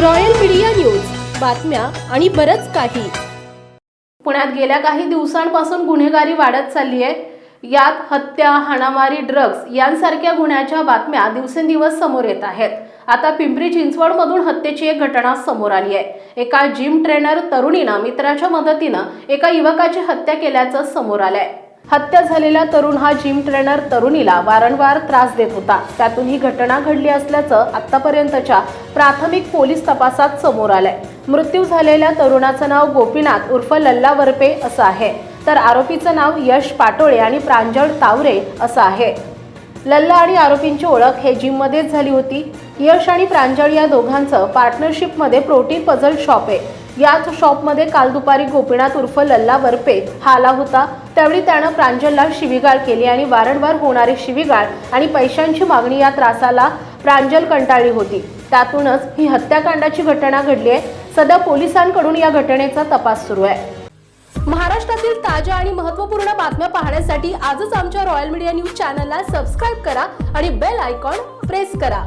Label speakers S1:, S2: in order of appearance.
S1: Royal media news. बातम्या आणि बरंच काही.
S2: पुण्यात गेल्या काही दिवसांपासून गुन्हेगारी वाढत चालली आहे. यात हत्या हाणामारी ड्रग्ज यांसारख्या गुन्ह्याच्या बातम्या दिवसेंदिवस समोर येत आहेत. आता पिंपरी चिंचवडमधून हत्येची एक घटना समोर आली आहे. एका जिम ट्रेनर तरुणीनं मित्राच्या मदतीनं एका युवकाची हत्या केल्याचं समोर आलंय. हत्या झालेला तरुण हा जिम ट्रेनर तरुणीला वारंवार त्रास देत होता. त्यातून ही घटना घडली असल्याचं आतापर्यंतच्या प्राथमिक पोलीस तपासात समोर आलंय. मृत्यू झालेल्या तरुणाचं नाव गोपीनाथ उर्फ लल्ला वरपे असं आहे. तर आरोपीचं नाव यश पाटोळे आणि प्रांजळ तावरे असं आहे. लल्ला आणि आरोपींची ओळख हे जिममध्येच झाली होती. यश आणि प्रांजळ या दोघांचं पार्टनरशिपमध्ये प्रोटीन पझल शॉप आहे. याच शॉपमध्ये काल दुपारी गोपीनाथ उर्फ लल्ला वरपे हा आला होता. त्यावेळी त्यानं प्रांजलला शिवीगाळ केली आणि वारंवार होणारी शिवीगाळ आणि पैशांची मागणी या त्रासाला प्रांजल कंटाळली होती. त्यातूनच ही हत्याकांडाची घटना घडली आहे. सध्या पोलिसांकडून या घटनेचा तपास सुरू आहे.
S1: महाराष्ट्रातील ताज्या आणि महत्त्वपूर्ण बातम्या पाहण्यासाठी आजच आमच्या रॉयल मीडिया न्यूज चॅनलला सबस्क्राईब करा आणि बेल आयकॉन प्रेस करा.